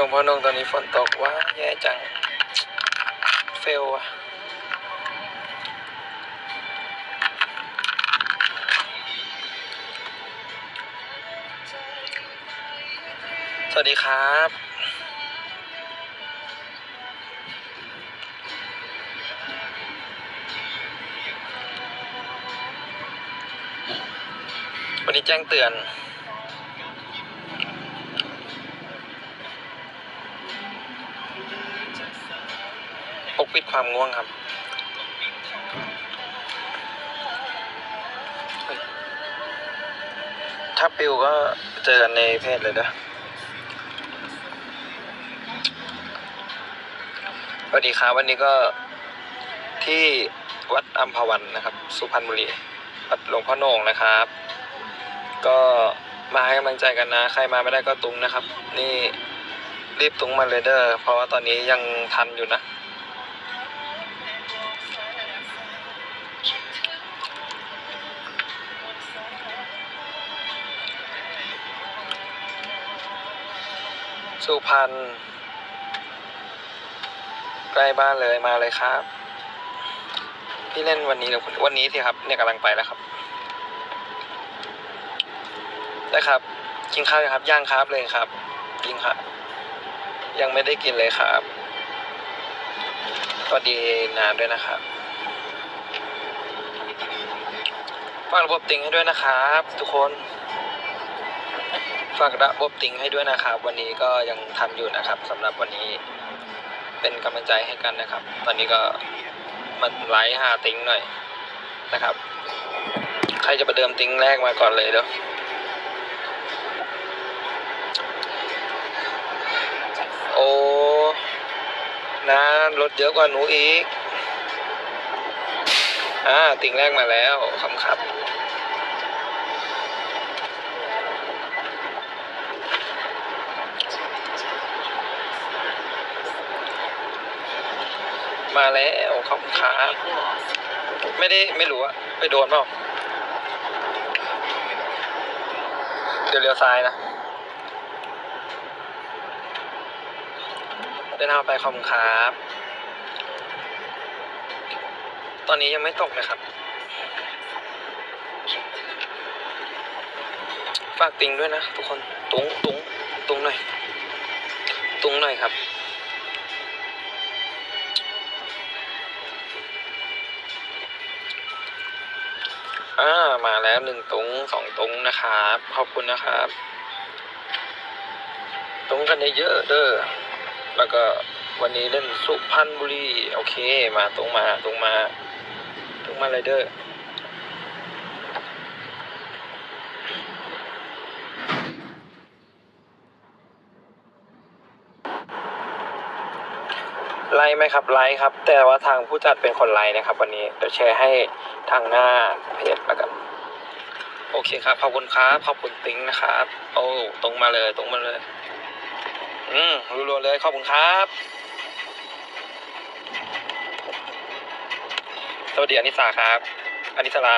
ลวงพ่อนงตอนนี้ฝนตกว่าแย่จัง เฟลอะสวัสดีครับวันนี้แจ้งเตือน กปิดความง่วงครับ ถ้าปิวก็เจอกันในเพจเลยนะสวัสดีครับวันนี้ก็ที่วัดอัมพวันนะครับ สุพรรณบุรีวัดหลวงพ่อโหน่งนะครับ ก็มาให้กำลังใจกันนะ ใครมาไม่ได้ก็ตุ้งนะครับ นี่รีบตุ้งมาเลยเด้อเพราะว่าตอนนี้ยังทันอยู่นะ สุพรรณใกล้บ้านเลยมาเลยครับ พี่เล่นวันนี้หรือวันนี้สิครับ เนี่ยกำลังไปแล้วครับ ได้ครับ กินข้าวยังครับย่างครับเลยครับกินครับ ยังไม่ได้กินเลยครับสวัสดีนานด้วยนะครับฝากระบบติงให้ด้วยนะครับ ทุกคน ฝากระบบติงให้ด้วยนะครับ วันนี้ก็ยังทำอยู่นะครับสำหรับวันนี้เป็นกำลังใจให้กันนะครับ ตอนนี้ก็มันไลฟ์หาติงหน่อยนะครับ ใครจะประเดิมติงแรกมาก่อนเลยเด้อโอ้นะรถเยอะกว่าหนูอีก อ่าติงแรกมาแล้วคำครับ มาแล้วขอบคุณครับไม่ได้ไม่รู้อะไปโดนเปล่าเดี๋ยวเลี้ยวซ้ายนะเดินทางไปขอบคุณครับ ตอนนี้ยังไม่ตกนะครับ ฝากติงด้วยนะทุกคน ตุง ตุง ตุงหน่อย ตุงหน่อยครับ มาแล้วหนึ่งตุงสองตุงนะครับ ขอบคุณนะครับ ตุงกันเยอะเด้อแล้วก็วันนี้เล่นสุพรรณบุรี โอเค มาตุงมาตุงมาตุงมาเลยเด้อ ไลค์ไหมครับไลค์ครับ แต่ว่าทางผู้จัดเป็นคนไลค์นะครับ วันนี้เดี๋ยวแชร์ให้ทางหน้าเพจแล้วกันโอเคครับขอบคุณครับขอบคุณติ๊งนะครับโอ้ตรงมาเลยตรงมาเลย อืมรัวๆเลยขอบคุณครับสวัสดีอนิสาครับอนิสรา